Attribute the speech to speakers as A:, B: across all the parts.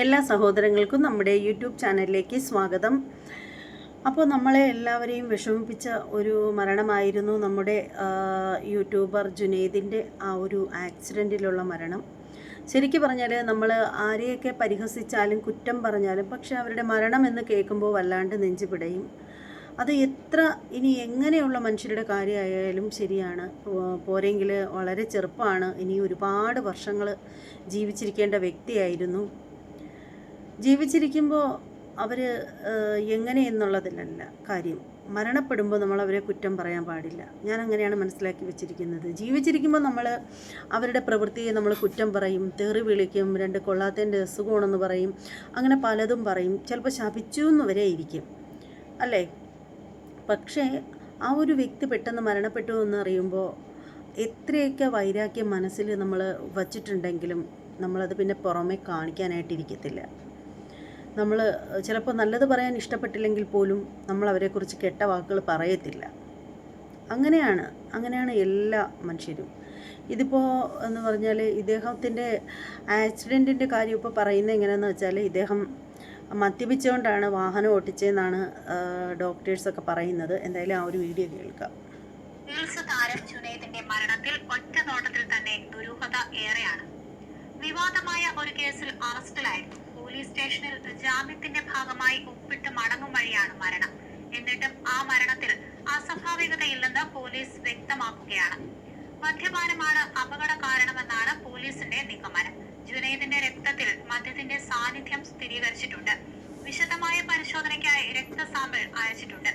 A: എല്ലാ സഹോദരങ്ങൾക്കും നമ്മുടെ യൂട്യൂബ് ചാനലിലേക്ക് സ്വാഗതം. അപ്പോൾ നമ്മളെ എല്ലാവരെയും വിഷമിപ്പിച്ച ഒരു മരണമായിരുന്നു നമ്മുടെ യൂട്യൂബർ ജുനൈദിന്റെ ആ ഒരു ആക്സിഡന്റിലുള്ള മരണം. ശരിക്കും പറഞ്ഞാൽ നമ്മൾ ആരെയൊക്കെ പരിഹസിച്ചാലും കുറ്റം പറഞ്ഞാലും പക്ഷേ അവരുടെ മരണം എന്ന് കേൾക്കുമ്പോൾ വല്ലാണ്ട് നെഞ്ചു പിടയും. അത് എത്ര ഇനി എങ്ങനെയുള്ള മനുഷ്യരുടെ കാര്യമായാലും ശരിയാണ്. പോരെങ്കിൽ വളരെ ചെറുപ്പമാണ് ഇനി ഒരുപാട് വർഷങ്ങൾ ജീവിച്ചിരിക്കേണ്ട വ്യക്തിയായിരുന്നു. ജീവിച്ചിരിക്കുമ്പോൾ അവർ എങ്ങനെ എന്നുള്ളതിലല്ല കാര്യം. മരണപ്പെടുമ്പോൾ നമ്മൾ അവരെ കുറ്റം പറയാൻ പാടില്ല. ഞാൻ അങ്ങനെയാണ് മനസ്സിലാക്കി വെച്ചിരിക്കുന്നത്. ജീവിച്ചിരിക്കുമ്പോൾ നമ്മൾ അവരുടെ പ്രവൃത്തിയെ നമ്മൾ കുറ്റം പറയും തെറി വിളിക്കും രണ്ട് കൊള്ളാത്തതിന്റെ അസുഖമാണെന്ന് പറയും അങ്ങനെ പലതും പറയും. ചിലപ്പോൾ ശപിച്ചു എന്ന് വരെ ഇരിക്കും. അല്ലേ? പക്ഷേ ആ ഒരു വ്യക്തി പെട്ടെന്ന് മരണപ്പെട്ടു എന്ന് അറിയുമ്പോൾ എത്രയൊക്കെ വൈരാഗ്യം മനസ്സിൽ നമ്മൾ വച്ചിട്ടുണ്ടെങ്കിലും നമ്മളത് പിന്നെ പുറമെ കാണിക്കാനായിട്ടിരിക്കത്തില്ല. നമ്മൾ ചിലപ്പോൾ നല്ലത് പറയാൻ ഇഷ്ടപ്പെട്ടില്ലെങ്കിൽ പോലും നമ്മൾ അവരെക്കുറിച്ച് കെട്ട വാക്കുകൾ പറയത്തില്ല. അങ്ങനെയാണ് അങ്ങനെയാണ് എല്ലാ മനുഷ്യരും. ഇതിപ്പോൾ എന്ന് പറഞ്ഞാൽ ഇദ്ദേഹത്തിന്റെ ആക്സിഡന്റിന്റെ കാര്യം ഇപ്പോൾ പറയുന്നത് എങ്ങനെയാണെന്ന് വെച്ചാൽ ഇദ്ദേഹം മദ്യപിച്ചുകൊണ്ടാണ് വാഹനം ഓട്ടിച്ചതെന്നാണ് ഡോക്ടേഴ്സൊക്കെ പറയുന്നത്. എന്തായാലും ആ ഒരു വീഡിയോ കേൾക്കാം.
B: റീൽസ് മരണത്തിൽ ഒറ്റ നോട്ടത്തിൽ തന്നെ ദുരൂഹത ഏറെയാണ്. വിവാദമായ ഒരു കേസിൽ അറസ്റ്റിലായിരുന്നു. പോലീസ് സ്റ്റേഷനിൽ ജാമ്യത്തിന്റെ ഭാഗമായി ഒപ്പിട്ട് മടങ്ങും വഴിയാണ് മരണം. എന്നിട്ടും ആ മരണത്തിൽ അസ്വാഭാവികതയില്ലെന്ന് പോലീസ് വ്യക്തമാക്കുകയാണ്. മദ്യപാനമാണ് അപകട കാരണമെന്നാണ് പോലീസിന്റെ നിഗമനം. ജുനൈദിന്റെ രക്തത്തിൽ മദ്യത്തിന്റെ സാന്നിധ്യം സ്ഥിരീകരിച്ചിട്ടുണ്ട്. വിശദമായ പരിശോധനയ്ക്കായി രക്തസാമ്പിൾ അയച്ചിട്ടുണ്ട്.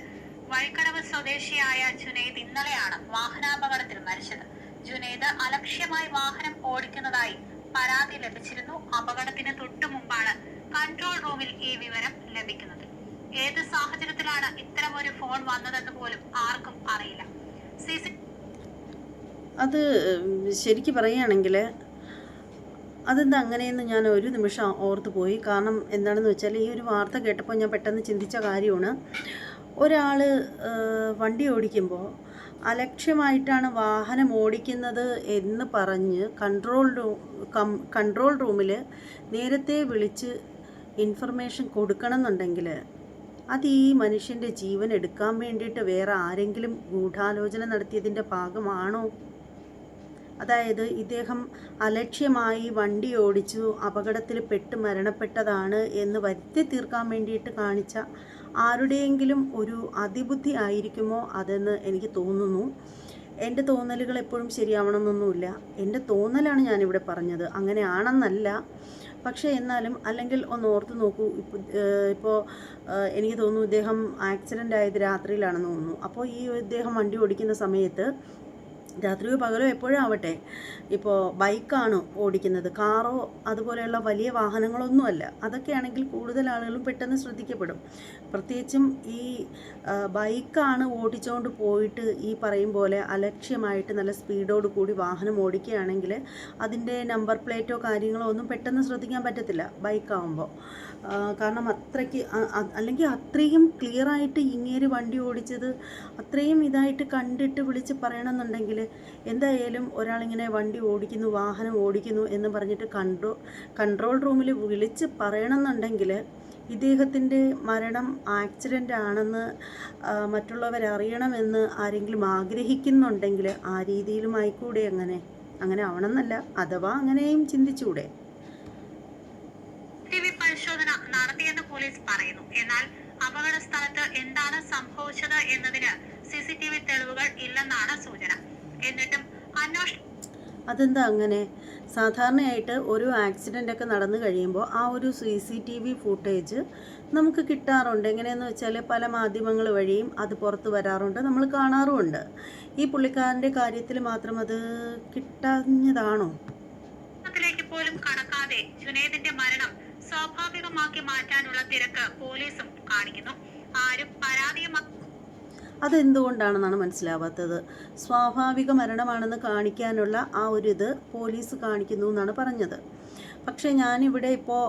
B: വഴിക്കടവ് സ്വദേശിയായ ജുനൈദ് ഇന്നലെയാണ് വാഹനാപകടത്തിൽ മരിച്ചത്. ജുനൈദ് അലക്ഷ്യമായി വാഹനം ഓടിക്കുന്നതായി പരാതി ലഭിച്ചിരുന്നു. അപകടത്തിന് തൊട്ടു മുമ്പാണ് കൺട്രോൾ റൂമിൽ ഈ വിവരം ലഭിക്കുന്നത്. ഏത് സാഹചര്യത്തിലാണ് ഇത്തരം ഒരു ഫോൺ വന്നതെന്ന് പോലും ആർക്കും അറിയില്ല.
A: അത് ശരിക്ക് പറയുകയാണെങ്കിൽ അതെന്താ അങ്ങനെയെന്ന് ഞാൻ ഒരു നിമിഷം ഓർത്ത് പോയി. കാരണം എന്താണെന്ന് വെച്ചാൽ ഈ ഒരു വാർത്ത കേട്ടപ്പോൾ ഞാൻ പെട്ടെന്ന് ചിന്തിച്ച കാര്യമാണ്. ഒരാൾ വണ്ടി ഓടിക്കുമ്പോൾ അലക്ഷ്യമായിട്ടാണ് വാഹനം ഓടിക്കുന്നത് എന്ന് പറഞ്ഞ് കൺട്രോൾ റൂം കൺട്രോൾ റൂമിൽ നേരത്തെ വിളിച്ച് ഇൻഫർമേഷൻ കൊടുക്കണം എന്നുണ്ടെങ്കിൽ അത് ഈ മനുഷ്യന്റെ ജീവൻ എടുക്കാൻ വേണ്ടിയിട്ട് വേറെ ആരെങ്കിലും ഗൂഢാലോചന നടത്തിയതിന്റെ ഭാഗമാണോ? അതായത് ഇദ്ദേഹം അലക്ഷ്യമായി വണ്ടി ഓടിച്ചു അപകടത്തിൽ പെട്ട് മരണപ്പെട്ടതാണ് എന്ന് വരുത്തി തീർക്കാൻ വേണ്ടിയിട്ട് കാണിച്ച ആരുടെയെങ്കിലും ഒരു അതിബുദ്ധി ആയിരിക്കുമോ അതെന്ന് എനിക്ക് തോന്നുന്നു. എന്റെ തോന്നലുകൾ എപ്പോഴും ശരിയാവണമെന്നൊന്നുമില്ല. എന്റെ തോന്നലാണ് ഞാനിവിടെ പറഞ്ഞത്. അങ്ങനെയാണെന്നല്ല. പക്ഷേ എന്നാലും അല്ലെങ്കിൽ ഒന്ന് ഓർത്ത് നോക്കൂ ഇപ്പോൾ എനിക്ക് തോന്നുന്നു ഇദ്ദേഹം ആക്സിഡന്റ് ആയത് രാത്രിയിലാണെന്ന് തോന്നുന്നു. അപ്പോൾ ഈ ഇദ്ദേഹം വണ്ടി ഓടിക്കുന്ന സമയത്ത് രാത്രിയോ പകലോ എപ്പോഴും ആവട്ടെ. ഇപ്പോൾ ബൈക്കാണ് ഓടിക്കുന്നത്. കാറോ അതുപോലെയുള്ള വലിയ വാഹനങ്ങളൊന്നുമല്ല അതൊക്കെയാണെങ്കിൽ കൂടുതൽ ആളുകളും പെട്ടെന്ന് ശ്രദ്ധിക്കപ്പെടും. പ്രത്യേകിച്ചും ഈ ബൈക്കാണ് ഓടിച്ചുകൊണ്ട് പോയിട്ട് ഈ പറയും പോലെ അലക്ഷ്യമായിട്ട് നല്ല സ്പീഡോട് കൂടി വാഹനം ഓടിക്കുകയാണെങ്കിൽ അതിന്റെ നമ്പർ പ്ലേറ്റോ കാര്യങ്ങളോ ഒന്നും പെട്ടെന്ന് ശ്രദ്ധിക്കാൻ പറ്റത്തില്ല ബൈക്കാവുമ്പോൾ. കാരണം അത്രയ്ക്ക് അല്ലെങ്കിൽ അത്രയും ക്ലിയറായിട്ട് ഇങ്ങേര് വണ്ടി ഓടിച്ചത് അത്രയും ഇതായിട്ട് കണ്ടിട്ട് വിളിച്ച് പറയണമെന്നുണ്ടെങ്കിൽ എന്തായാലും ഒരാളിങ്ങനെ വണ്ടി ഓടിക്കുന്നു വാഹനം ഓടിക്കുന്നു എന്ന് പറഞ്ഞിട്ട് കൺട്രോ കൺട്രോൾ റൂമിൽ വിളിച്ച് പറയണമെന്നുണ്ടെങ്കിൽ ഇദ്ദേഹത്തിന്റെ മരണം ആക്സിഡന്റ് ആണെന്ന് മറ്റുള്ളവർ അറിയണമെന്ന് ആരെങ്കിലും ആഗ്രഹിക്കുന്നുണ്ടെങ്കിൽ ആ രീതിയിലും ആയിക്കൂടെ അങ്ങനെ അങ്ങനെ ആവണമെന്നല്ല. അഥവാ അങ്ങനെയും
B: ചിന്തിച്ചുകൂടെ പരിശോധന നടത്തിയെന്ന് പോലീസ് പറയുന്നു. എന്നാൽ അപകട സ്ഥലത്ത് എന്താണ് സംഭവിച്ചത് എന്നതിന് സി സി ടി വി തെളിവുകൾ ഇല്ലെന്നാണ് സൂചന. എന്നിട്ടും അന്വേഷണം
A: അതെന്താ അങ്ങനെ? സാധാരണയായിട്ട് ഒരു ആക്സിഡന്റ് ഒക്കെ നടന്നു കഴിയുമ്പോൾ ആ ഒരു C C T V footage നമുക്ക് കിട്ടാറുണ്ട്. എങ്ങനെയെന്ന് വെച്ചാൽ പല മാധ്യമങ്ങൾ വഴിയും അത് പുറത്ത് വരാറുണ്ട്. നമ്മൾ കാണാറുമുണ്ട്. ഈ പുള്ളിക്കാരന്റെ കാര്യത്തിൽ മാത്രം അത് കിട്ടാഞ്ഞതാണോ?
B: പോലും കടക്കാതെ ജുനേദിന്റെ മരണം സ്വാഭാവികമാക്കി മാറ്റാനുള്ള തിരക്ക് പോലീസും കാണിക്കുന്നു. ആരും പരാതിയുമായി
A: അതെന്തുകൊണ്ടാണെന്നാണ് മനസ്സിലാവാത്തത്? സ്വാഭാവിക മരണമാണെന്ന് കാണിക്കാനുള്ള ആ ഒരു ഇത് പോലീസ് കാണിക്കുന്നു എന്നാണ് പറഞ്ഞത്. പക്ഷേ ഞാനിവിടെ ഇപ്പോൾ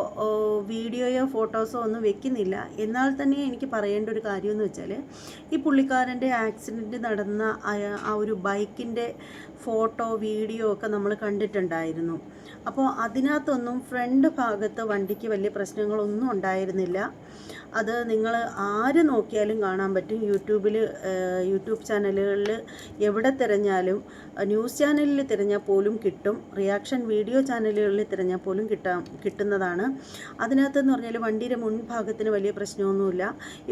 A: വീഡിയോയോ ഫോട്ടോസോ ഒന്നും വെക്കുന്നില്ല. എന്നാൽ തന്നെ എനിക്ക് പറയേണ്ട ഒരു കാര്യമെന്ന് വെച്ചാൽ ഈ പുള്ളിക്കാരന്റെ ആക്സിഡന്റ് നടന്ന ആ- ഒരു ബൈക്കിന്റെ ഫോട്ടോ വീഡിയോ ഒക്കെ നമ്മൾ കണ്ടിട്ടുണ്ടായിരുന്നു. അപ്പോൾ അതിനകത്തൊന്നും ഫ്രണ്ട് ഭാഗത്ത് വണ്ടിക്ക് വലിയ പ്രശ്നങ്ങളൊന്നും ഉണ്ടായിരുന്നില്ല. അത് നിങ്ങൾ ആര് നോക്കിയാലും കാണാൻ പറ്റും. യൂട്യൂബിൽ യൂട്യൂബ് ചാനലുകളിൽ എവിടെ തിരഞ്ഞാലും ന്യൂസ് ചാനലിൽ തിരഞ്ഞാൽ പോലും കിട്ടും. റിയാക്ഷൻ വീഡിയോ ചാനലുകളിൽ തിരഞ്ഞാൽ പോലും കിട്ടാം കിട്ടുന്നതാണ്. അതിനകത്തെന്ന് പറഞ്ഞാൽ വണ്ടിയുടെ മുൻഭാഗത്തിന് വലിയ പ്രശ്നമൊന്നുമില്ല.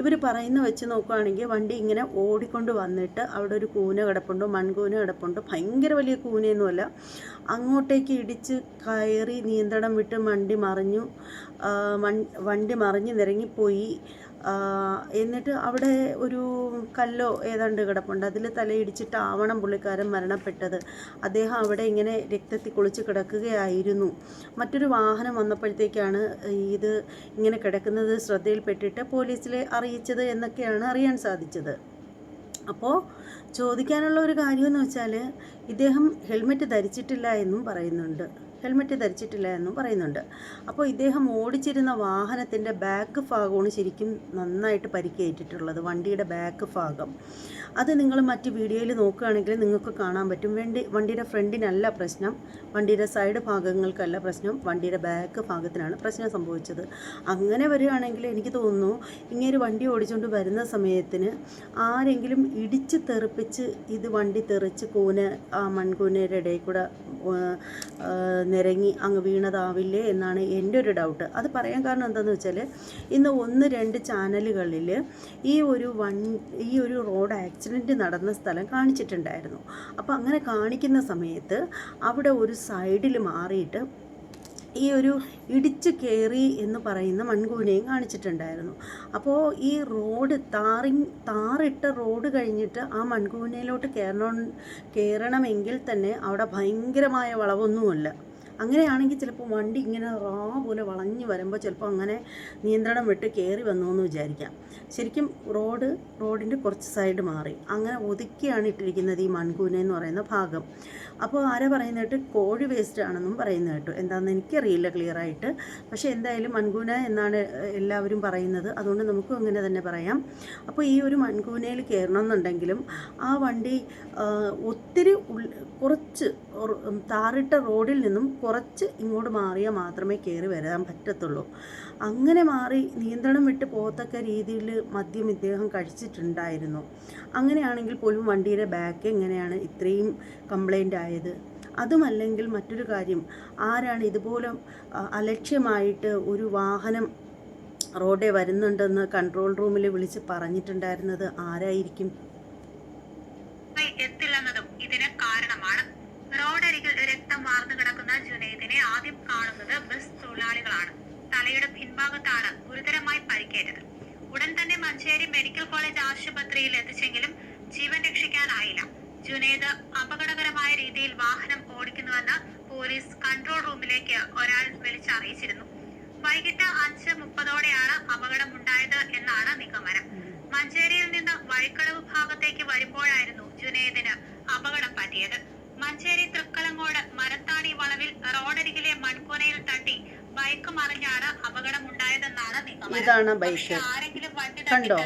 A: ഇവർ പറയുന്ന വെച്ച് നോക്കുകയാണെങ്കിൽ വണ്ടി ഇങ്ങനെ ഓടിക്കൊണ്ട് വന്നിട്ട് അവിടെ ഒരു കൂന കിടപ്പുണ്ട് മൺകൂന കിടപ്പുണ്ട്. ഭയങ്കര വലിയ കൂനയൊന്നുമല്ല. അങ്ങോട്ടേക്ക് ഇടിച്ച് കയറി നിയന്ത്രണം വിട്ട് വണ്ടി മറിഞ്ഞു വണ്ടി മറിഞ്ഞ് നിരങ്ങിപ്പോയി. എന്നിട്ട് അവിടെ ഒരു കല്ലോ ഏതാണ്ട് കിടപ്പുണ്ട്. അതിൽ തലയിടിച്ചിട്ടാവണം പുള്ളിക്കാരൻ മരണപ്പെട്ടത്. അദ്ദേഹം അവിടെ ഇങ്ങനെ രക്തത്തിൽ കുളിച്ച് കിടക്കുകയായിരുന്നു. മറ്റൊരു വാഹനം വന്നപ്പോഴത്തേക്കാണ് ഇത് ഇങ്ങനെ കിടക്കുന്നത് ശ്രദ്ധയിൽപ്പെട്ടിട്ട് പോലീസിലെ അറിയിച്ചത് എന്നൊക്കെയാണ് അറിയാൻ സാധിച്ചത്. അപ്പോൾ ചോദിക്കാനുള്ള ഒരു കാര്യമെന്ന് വെച്ചാൽ ഇദ്ദേഹം ഹെൽമെറ്റ് ധരിച്ചിട്ടില്ല എന്നും പറയുന്നുണ്ട്. ഹെൽമെറ്റ് ധരിച്ചിട്ടില്ല എന്നും പറയുന്നുണ്ട്. അപ്പോൾ ഇദ്ദേഹം ഓടിച്ചിരുന്ന വാഹനത്തിന്റെ ബാക്ക് ഭാഗമാണ് ശരിക്കും നന്നായിട്ട് പരിക്കേറ്റിട്ടുള്ളത്. വണ്ടിയുടെ ബാക്ക് ഭാഗം. അത് നിങ്ങൾ മറ്റ് വീഡിയോയിൽ നോക്കുകയാണെങ്കിൽ നിങ്ങൾക്ക് കാണാൻ പറ്റും. വണ്ടി വണ്ടിയുടെ ഫ്രണ്ടിനല്ല പ്രശ്നം. വണ്ടിയുടെ സൈഡ് ഭാഗങ്ങൾക്കല്ല പ്രശ്നം. വണ്ടിയുടെ ബാക്ക് ഭാഗത്തിനാണ് പ്രശ്നം സംഭവിച്ചത്. അങ്ങനെ വരികയാണെങ്കിൽ എനിക്ക് തോന്നുന്നു ഇങ്ങനെ വണ്ടി ഓടിച്ചുകൊണ്ട് വരുന്ന സമയത്തിന് ആരെങ്കിലും ഇടിച്ച് തെറിപ്പിച്ച് ഇത് വണ്ടി തെറിച്ച് കൂന ആ മൺകൂനയുടെ ഇടയിൽ കൂടെ നിരങ്ങി അങ്ങ് വീണതാവില്ലേ എന്നാണ് എന്റെ ഒരു ഡൗട്ട്. അത് പറയാൻ കാരണം എന്താണെന്ന് വെച്ചാൽ ഇന്ന് ഒന്ന് രണ്ട് ചാനലുകളിൽ ഈ ഒരു വൺ ഈ ഒരു റോഡ് ആക്സിഡന്റ് നടന്ന സ്ഥലം കാണിച്ചിട്ടുണ്ടായിരുന്നു. അപ്പോൾ അങ്ങനെ കാണിക്കുന്ന സമയത്ത് അവിടെ ഒരു സൈഡിൽ മാറിയിട്ട് ഈ ഒരു ഇടിച്ചു കയറി എന്ന് പറയുന്ന മൺകൂനയും കാണിച്ചിട്ടുണ്ടായിരുന്നു. അപ്പോൾ ഈ റോഡ് താറി താറിട്ട റോഡ് കഴിഞ്ഞിട്ട് ആ മൺകൂനയിലോട്ട് കയറണം കയറണമെങ്കിൽ തന്നെ അവിടെ ഭയങ്കരമായ വളവൊന്നുമല്ല. അങ്ങനെയാണെങ്കിൽ ചിലപ്പോൾ വണ്ടി ഇങ്ങനെ റാ പോലെ വളഞ്ഞു വരുമ്പോൾ ചിലപ്പോൾ അങ്ങനെ നിയന്ത്രണം വിട്ട് കയറി വന്നു എന്ന് വിചാരിക്കാം. ശരിക്കും റോഡ് റോഡിന്റെ കുറച്ച് സൈഡ് മാറി. അങ്ങനെ ഒതുക്കിയാണ് ഇട്ടിരിക്കുന്നത് ഈ മൺകൂന എന്ന് പറയുന്ന ഭാഗം. അപ്പോൾ ആരാ പറയുന്നത് കേട്ട്? കോഴി വേസ്റ്റ് ആണെന്നും പറയുന്നത് കേട്ടു. എന്താണെന്ന് എനിക്കറിയില്ല ക്ലിയറായിട്ട് പക്ഷേ എന്തായാലും മൺകൂന എന്നാണ് എല്ലാവരും പറയുന്നത്. അതുകൊണ്ട് നമുക്കും അങ്ങനെ തന്നെ പറയാം. അപ്പോൾ ഈ ഒരു മൺകൂനയിൽ കയറണമെന്നുണ്ടെങ്കിലും ആ വണ്ടി ഒത്തിരി കുറച്ച് താറിട്ട റോഡിൽ നിന്നും കുറച്ച് ഇങ്ങോട്ട് മാറിയാൽ മാത്രമേ കയറി വരാൻ പറ്റത്തുള്ളൂ. അങ്ങനെ മാറി നിയന്ത്രണം വിട്ട് പോകത്തക്ക രീതിയിൽ മദ്യം ഇദ്ദേഹം കഴിച്ചിട്ടുണ്ടായിരുന്നു. അങ്ങനെയാണെങ്കിൽ പോലും വണ്ടിയുടെ ബാക്ക് എങ്ങനെയാണ് ഇത്രയും കംപ്ലൈന്റ് ആയത്? അതുമല്ലെങ്കിൽ മറ്റൊരു കാര്യം ആരാണ് ഇതുപോലെ അലക്ഷ്യമായിട്ട് ഒരു വാഹനം റോഡേ വരുന്നുണ്ടെന്ന് കൺട്രോൾ റൂമിൽ വിളിച്ച് പറഞ്ഞിട്ടുണ്ടായിരുന്നത് ആരായിരിക്കും?
B: രക്തം വാർന്നു കിടക്കുന്ന ജുനൈദിനെ ആദ്യം കാണുന്നത് ബസ് തൊഴിലാളികളാണ്. തലയുടെ പിൻഭാഗത്താണ് ഗുരുതരമായി പരിക്കേറ്റത്. ഉടൻ തന്നെ മഞ്ചേരി മെഡിക്കൽ കോളേജ് ആശുപത്രിയിൽ എത്തിച്ചെങ്കിലും ജീവൻ രക്ഷിക്കാനായില്ല. ജുനൈദ് അപകടകരമായ രീതിയിൽ വാഹനം ഓടിക്കുന്നുവെന്ന് പോലീസ് കൺട്രോൾ റൂമിലേക്ക് ഒരാൾ വിളിച്ചറിയിച്ചിരുന്നു. വൈകിട്ട് അഞ്ച് മുപ്പതോടെയാണ് അപകടമുണ്ടായത് എന്നാണ് നിഗമനം. മഞ്ചേരിയിൽ നിന്ന് വഴിക്കടവ് ഭാഗത്തേക്ക് വരുമ്പോഴായിരുന്നു ജുനൈദിന് അപകടം പറ്റിയത്. മഞ്ചേരി തൃക്കളങ്ങോട് മരത്താണി വളവിൽ റോഡരികിലെ മൺകുനയിൽ തട്ടി ബൈക്ക് മറിഞ്ഞാണ് അപകടമുണ്ടായതെന്നാണ് നിഗമനം.
A: ഇതാണ് ബൈക്ക്.
B: ആരെങ്കിലും വണ്ടി
A: കണ്ടോ?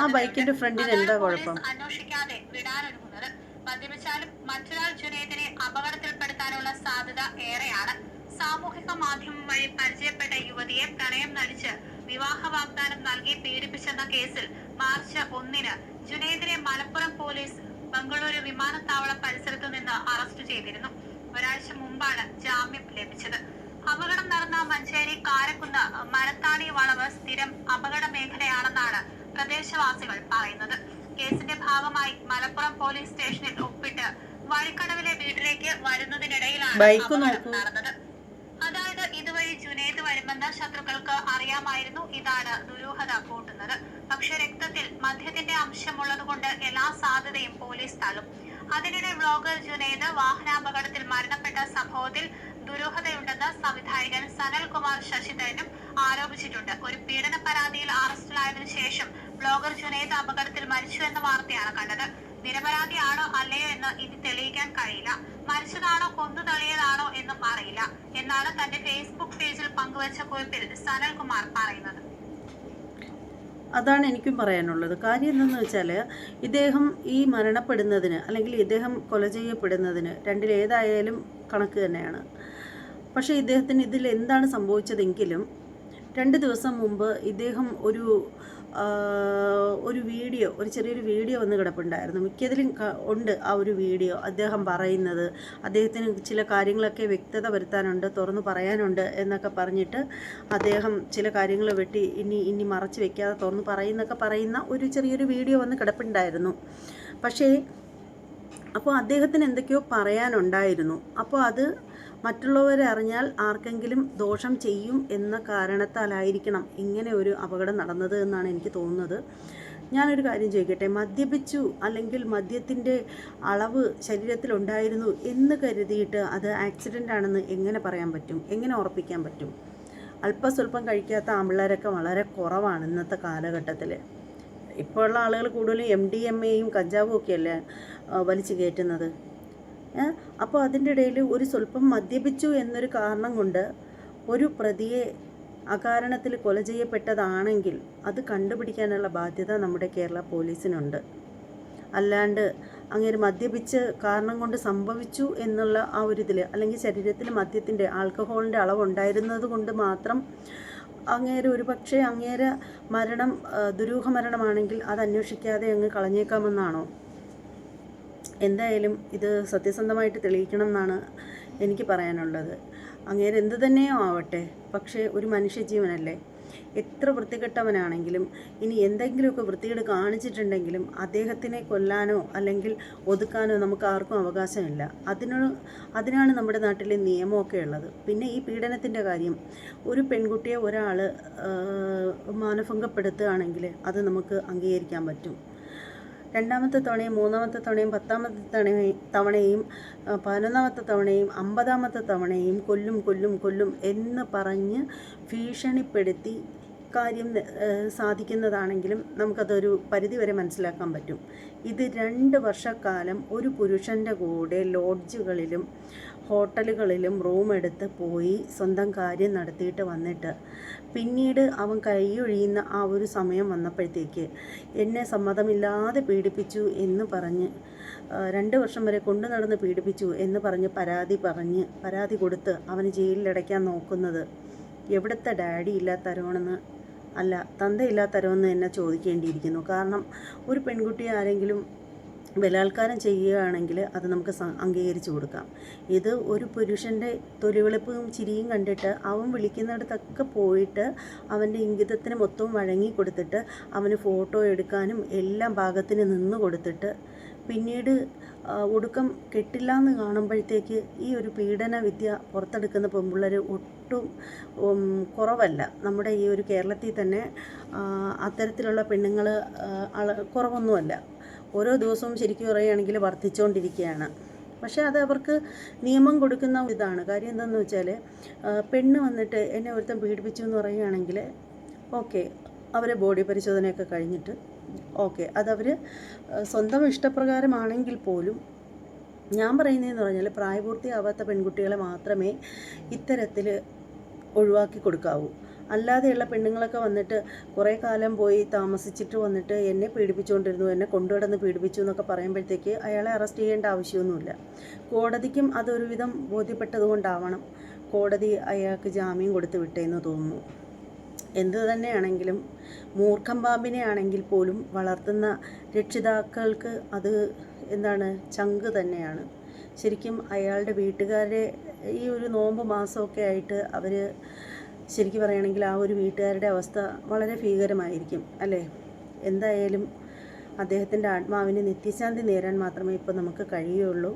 A: ആ ബൈക്കിന്റെ ഫ്രണ്ടിന് എന്താ കുഴപ്പം?
B: അന്വേഷിക്കാതെ വിടാനൊരുങ്ങുന്നത്. മദ്യപിച്ചാലും മറ്റൊരാൾ ജുനൈദിനെ അപകടത്തിൽപ്പെടുത്താനുള്ള സാധ്യത ഏറെയാണ്. സാമൂഹിക മാധ്യമം വഴി പരിചയപ്പെട്ട യുവതിയെ പ്രണയം നടിച്ച് വിവാഹ വാഗ്ദാനം നൽകി പീഡിപ്പിച്ചെന്ന കേസിൽ മാർച്ച് ഒന്നിന് ജുനൈദിനെ മലപ്പുറം പോലീസ് ബംഗളൂരു വിമാനത്താവള പരിസരത്തു നിന്ന് അറസ്റ്റ് ചെയ്തിരുന്നു. ഒരാഴ്ച മുമ്പാണ് ജാമ്യം ലഭിച്ചത്. അപകടം നടന്ന മഞ്ചേരി കാരക്കുന്ന് മരത്താണി വളവ് സ്ഥിരം അപകട മേഖലയാണെന്നാണ് പ്രദേശവാസികൾ പറയുന്നത്. കേസിന്റെ ഭാഗമായി മലപ്പുറം പോലീസ് സ്റ്റേഷനിൽ ഒപ്പിട്ട് വഴിക്കടവിലെ വീട്ടിലേക്ക് വരുന്നതിനിടയിലാണ് അപകടം നടന്നത്. ജുനൈദ് ശത്രുക്കൾക്ക് അറിയാമായിരുന്നു ഇതാണ് ദുരൂഹത കൂട്ടുന്നത്. പക്ഷെ രക്തത്തിൽ മദ്യത്തിന്റെ അംശമുള്ളതുകൊണ്ട് എല്ലാ സാധ്യതയും പോലീസ് തള്ളും. അതിനിടെ വ്ളോഗർ ജുനൈദ് വാഹനാപകടത്തിൽ മരണപ്പെട്ട സംഭവത്തിൽ ദുരൂഹതയുണ്ടെന്ന് സംവിധായകൻ സനൽ കുമാർ ശശിധരനും ആരോപിച്ചിട്ടുണ്ട്. ഒരു പീഡന പരാതിയിൽ അറസ്റ്റിലായതിനു ശേഷം ബ്ലോഗർ ജുനൈദ് അപകടത്തിൽ മരിച്ചു എന്ന വാർത്തയാണ് കണ്ടത്. നിരപരാധിയാണോ അല്ലയോ എന്ന് ഇനി തെളിയിക്കാൻ കഴിയില്ല. മരിച്ചതാണോ കൊന്നു തള്ളിയതാണോ എന്നും അറിയില്ല. എന്നാണ് തന്റെ ഫേസ്ബുക്ക് പേജിൽ പങ്കുവച്ച കുറിപ്പിൽ സനൽകുമാർ പറയുന്നത്.
A: അതാണ് എനിക്കും പറയാനുള്ളത്. കാര്യം എന്തെന്ന് വെച്ചാൽ ഇദ്ദേഹം ഈ മരണപ്പെടുന്നതിന് അല്ലെങ്കിൽ ഇദ്ദേഹം കൊല ചെയ്യപ്പെടുന്നതിന് രണ്ടിലേതായാലും കണക്ക് തന്നെയാണ്. പക്ഷേ ഇദ്ദേഹത്തിന് ഇതിൽ എന്താണ് സംഭവിച്ചതെങ്കിലും രണ്ട് ദിവസം മുമ്പ് ഇദ്ദേഹം ഒരു ഒരു വീഡിയോ ഒരു ചെറിയൊരു വീഡിയോ വന്ന് കിടപ്പുണ്ടായിരുന്നു. മിക്കതിലും ഉണ്ട് ആ ഒരു വീഡിയോ അദ്ദേഹം പറയുന്നത്. അദ്ദേഹത്തിന് ചില കാര്യങ്ങളൊക്കെ വ്യക്തത വരുത്താനുണ്ട് തുറന്നു പറയാനുണ്ട് എന്നൊക്കെ പറഞ്ഞിട്ട് അദ്ദേഹം ചില കാര്യങ്ങൾ വെട്ടി ഇനി ഇനി മറച്ചു വെക്കാതെ തുറന്നു പറയുന്നൊക്കെ പറയുന്ന ഒരു ചെറിയൊരു വീഡിയോ വന്ന് കിടപ്പുണ്ടായിരുന്നു. പക്ഷേ അപ്പോൾ അദ്ദേഹത്തിന് എന്തൊക്കെയോ പറയാനുണ്ടായിരുന്നു. അപ്പോൾ അത് മറ്റുള്ളവരെ അറിഞ്ഞാൽ ആർക്കെങ്കിലും ദോഷം ചെയ്യും എന്ന കാരണത്താലായിരിക്കണം ഇങ്ങനെ ഒരു അപകടം നടന്നത് എന്നാണ് എനിക്ക് തോന്നുന്നത്. ഞാനൊരു കാര്യം ചോദിക്കട്ടെ? മദ്യപിച്ചു അല്ലെങ്കിൽ മദ്യത്തിന്റെ അളവ് ശരീരത്തിലുണ്ടായിരുന്നു എന്ന് കരുതിയിട്ട് അത് ആക്സിഡന്റ് ആണെന്ന് എങ്ങനെ പറയാൻ പറ്റും? എങ്ങനെ ഉറപ്പിക്കാൻ പറ്റും? അല്പസ്വല്പം കഴിക്കാത്ത ആമ്പിള്ളേരൊക്കെ വളരെ കുറവാണ് ഇന്നത്തെ കാലഘട്ടത്തിൽ. ഇപ്പോഴുള്ള ആളുകൾ കൂടുതലും എം ഡി എം എയും കഞ്ചാവും ഒക്കെയല്ലേ വലിച്ചു കയറ്റുന്നത്? അപ്പോൾ അതിന്റെ ഇടയിൽ ഒരു സ്വല്പം മദ്യപിച്ചു എന്നൊരു കാരണം കൊണ്ട് ഒരു പ്രതിയെ അകാരണത്തിൽ കൊല ചെയ്യപ്പെട്ടതാണെങ്കിൽ അത് കണ്ടുപിടിക്കാനുള്ള ബാധ്യത നമ്മുടെ കേരള പോലീസിനുണ്ട്. അല്ലാണ്ട് അങ്ങനെ മദ്യപിച്ച് കാരണം കൊണ്ട് സംഭവിച്ചു എന്നുള്ള ആ ഒരു ഇതിൽ അല്ലെങ്കിൽ ശരീരത്തിൽ മദ്യത്തിന്റെ ആൽക്കഹോളിന്റെ അളവുണ്ടായിരുന്നത് കൊണ്ട് മാത്രം അങ്ങേര് ഒരു പക്ഷേ അങ്ങേരെ മരണം ദുരൂഹ മരണമാണെങ്കിൽ അത് അന്വേഷിക്കാതെ അങ്ങ് കളഞ്ഞേക്കാമെന്നാണോ? എന്തായാലും ഇത് സത്യസന്ധമായിട്ട് തെളിയിക്കണം എന്നാണ് എനിക്ക് പറയാനുള്ളത്. അങ്ങേര് എന്ത് തന്നെയോ ആവട്ടെ പക്ഷേ ഒരു മനുഷ്യജീവനല്ലേ? എത്ര വൃത്തികെട്ടവനാണെങ്കിലും ഇനി എന്തെങ്കിലുമൊക്കെ വൃത്തികേട് കാണിച്ചിട്ടുണ്ടെങ്കിലും അദ്ദേഹത്തിനെ കൊല്ലാനോ അല്ലെങ്കിൽ ഒതുക്കാനോ നമുക്ക് ആർക്കും അവകാശമില്ല. അതിനു അതിനാണ് നമ്മുടെ നാട്ടിലെ നിയമമൊക്കെ ഉള്ളത്. പിന്നെ ഈ പീഡനത്തിന്റെ കാര്യം ഒരു പെൺകുട്ടിയെ ഒരാൾ മാനഭംഗപ്പെടുത്തുകയാണെങ്കിൽ അത് നമുക്ക് അംഗീകരിക്കാൻ പറ്റും. രണ്ടാമത്തെ തവണയും മൂന്നാമത്തെ തവണയും പത്താമത്തെ തവണയും തവണയും പതിനൊന്നാമത്തെ തവണയും അമ്പതാമത്തെ തവണയും കൊല്ലും കൊല്ലും കൊല്ലും എന്ന് പറഞ്ഞ് ഭീഷണിപ്പെടുത്തി കാര്യം സാധിക്കുന്നതാണെങ്കിലും നമുക്കതൊരു പരിധിവരെ മനസ്സിലാക്കാൻ പറ്റും. ഇത് രണ്ട് വർഷക്കാലം ഒരു പുരുഷന്റെ കൂടെ ലോഡ്ജുകളിലും ഹോട്ടലുകളിലും റൂം എടുത്ത് പോയി സ്വന്തം കാര്യം നടത്തിയിട്ട് വന്നിട്ട്. പിന്നീട് അവൻ കൈയൊഴിയുന്ന ആ ഒരു സമയം വന്നപ്പോഴത്തേക്ക് എന്നെ സമ്മതമില്ലാതെ പീഡിപ്പിച്ചു എന്ന് പറഞ്ഞ് രണ്ട് വർഷം വരെ കൊണ്ടു നടന്ന് പീഡിപ്പിച്ചു എന്ന് പറഞ്ഞ് പരാതി പറഞ്ഞ് പരാതി കൊടുത്ത് അവന് ജയിലിലടയ്ക്കാൻ നോക്കുന്നത്. എവിടുത്തെ ഡാഡി ഇല്ലാത്തരോണെന്ന് അല്ല തന്തയില്ലാത്തരോന്ന് എന്നെ ചോദിക്കേണ്ടിയിരിക്കുന്നു. കാരണം ഒരു പെൺകുട്ടി ആരെങ്കിലും ബലാത്കാരം ചെയ്യുകയാണെങ്കിൽ അത് നമുക്ക് അംഗീകരിച്ചു കൊടുക്കാം. ഇത് ഒരു പുരുഷന്റെ തൊലിവെളുപ്പും ചിരിയും കണ്ടിട്ട് അവൻ വിളിക്കുന്നിടത്തൊക്കെ പോയിട്ട് അവന്റെ ഇംഗിതത്തിന് മൊത്തവും വഴങ്ങി കൊടുത്തിട്ട് അവന് ഫോട്ടോ എടുക്കാനും എല്ലാം ഭാഗത്തിന് നിന്ന് കൊടുത്തിട്ട് പിന്നീട് ഒടുക്കം കെട്ടില്ല എന്ന് കാണുമ്പോഴത്തേക്ക് ഈ ഒരു പീഡന വിദ്യ പുറത്തെടുക്കുന്ന പെൺപിള്ളേർ ഒട്ടും കുറവല്ല. നമ്മുടെ ഈ ഒരു കേരളത്തിൽ തന്നെ അത്തരത്തിലുള്ള പെണ്ണുങ്ങൾ കുറവൊന്നുമല്ല. ഓരോ ദിവസവും ശരിക്കും പറയുകയാണെങ്കിൽ വർദ്ധിച്ചുകൊണ്ടിരിക്കുകയാണ്. പക്ഷേ അത് അവർക്ക് നിയമം കൊടുക്കുന്ന ഇതാണ്. കാര്യം എന്താണെന്ന് വെച്ചാൽ പെണ്ണ് വന്നിട്ട് എന്നെ ഒരുത്തൻ പീഡിപ്പിച്ചു എന്ന് പറയുകയാണെങ്കിൽ ഓക്കെ അവരെ ബോഡി പരിശോധനയൊക്കെ കഴിഞ്ഞിട്ട് ഓക്കെ അതവർ സ്വന്തം ഇഷ്ടപ്രകാരമാണെങ്കിൽ പോലും ഞാൻ പറയുന്നതെന്ന് പറഞ്ഞാൽ പ്രായപൂർത്തിയാവാത്ത പെൺകുട്ടികളെ മാത്രമേ ഇത്തരത്തിൽ ഒഴിവാക്കി കൊടുക്കാവൂ. അല്ലാതെയുള്ള പെണ്ണുങ്ങളൊക്കെ വന്നിട്ട് കുറേ കാലം പോയി താമസിച്ചിട്ട് വന്നിട്ട് എന്നെ പീഡിപ്പിച്ചുകൊണ്ടിരുന്നു എന്നെ കൊണ്ടുകിടന്ന് പീഡിപ്പിച്ചു എന്നൊക്കെ പറയുമ്പോഴത്തേക്ക് അയാളെ അറസ്റ്റ് ചെയ്യേണ്ട ആവശ്യമൊന്നുമില്ല. കോടതിക്കും അതൊരുവിധം ബോധ്യപ്പെട്ടതുകൊണ്ടാവണം കോടതി അയാൾക്ക് ജാമ്യം കൊടുത്ത് വിട്ടേന്ന് തോന്നുന്നു. എന്തു തന്നെയാണെങ്കിലും മൂർഖം പാമ്പിനെ ആണെങ്കിൽ പോലും വളർത്തുന്ന രക്ഷിതാക്കൾക്ക് അത് എന്താണ് ചങ്ക് തന്നെയാണ്. ശരിക്കും അയാളുടെ വീട്ടുകാരെ ഈ ഒരു നോമ്പ് മാസമൊക്കെ ആയിട്ട് അവർ ശരിക്കും പറയുകയാണെങ്കിൽ ആ ഒരു വീട്ടുകാരുടെ അവസ്ഥ വളരെ ഭീകരമായിരിക്കും അല്ലേ? എന്തായാലും അദ്ദേഹത്തിന്റെ ആത്മാവിന് നിത്യശാന്തി നേരാൻ മാത്രമേ ഇപ്പോൾ നമുക്ക് കഴിയുള്ളൂ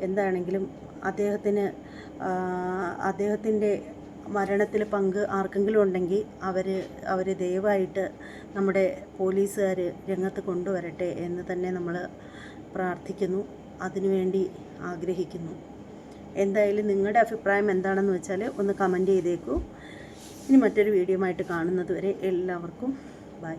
A: എന്താണെങ്കിലും അദ്ദേഹത്തിന് അദ്ദേഹത്തിന്റെ മരണത്തിൽ പങ്ക് ആർക്കെങ്കിലും ഉണ്ടെങ്കിൽ അവർ അവർ ദയവായിട്ട് നമ്മുടെ പോലീസുകാർ രംഗത്ത് കൊണ്ടുവരട്ടെ എന്ന് തന്നെ നമ്മൾ പ്രാർത്ഥിക്കുന്നു. അതിനുവേണ്ടി ആഗ്രഹിക്കുന്നു. എന്തായാലും നിങ്ങളുടെ അഭിപ്രായം എന്താണെന്ന് വെച്ചാൽ ഒന്ന് കമന്റ് ചെയ്തേക്കൂ. ഇനി മറ്റൊരു വീഡിയോ ആയിട്ട് കാണുന്നത് വരെ എല്ലാവർക്കും ബൈ